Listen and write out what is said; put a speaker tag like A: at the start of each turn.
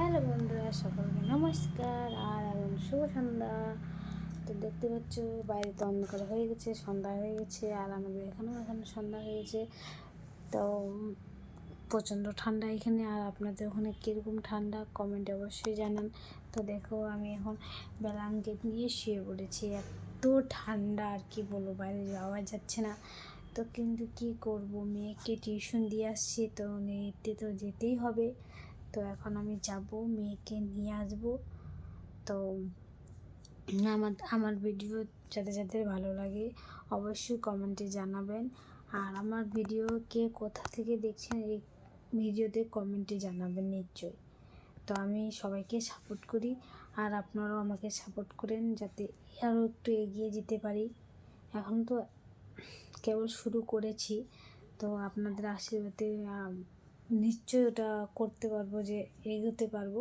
A: Hello বন্ধুরা, সকলকে নমস্কার, আর এখন শুভ সন্ধ্যা। তো দেখতে পাচ্ছ, বাইরে তো অন্ধকার হয়ে গেছে, সন্ধ্যা হয়ে গেছে, আর আমাদের এখানেও এখন সন্ধ্যা হয়ে গেছে। তো প্রচণ্ড ঠান্ডা এখানে, আর আপনাদের ওখানে কীরকম ঠান্ডা কমেন্টে অবশ্যই জানান। তো দেখো, আমি এখন ব্ল্যাঙ্কেট নিয়ে শুয়ে পড়েছি, এত ঠান্ডা, আর কি বলব, বাইরে যাওয়া যাচ্ছে না। তো কিন্তু কি করব, মেয়েকে টিউশন দিয়ে আসছি, তো নিতে তো যেতেই হবে। তো এখন আমি যাব, মেয়েকে নিয়ে আসব। তো আমার আমার ভিডিও যাদের যাদের ভালো লাগে অবশ্যই কমেন্টে জানাবেন। আর আমার ভিডিও কে কোথা থেকে দেখছেন, এই ভিডিওতে কমেন্টে জানাবেন নিশ্চয়ই। তো আমি সবাইকে সাপোর্ট করি, আর আপনারাও আমাকে সাপোর্ট করেন যাতে আরও একটু এগিয়ে যেতে পারি। এখন তো কেবল শুরু করেছি, তো আপনাদের আশীর্বাদে নিশ্চয়ই ওটা করতে পারব যে এগোতে পারব।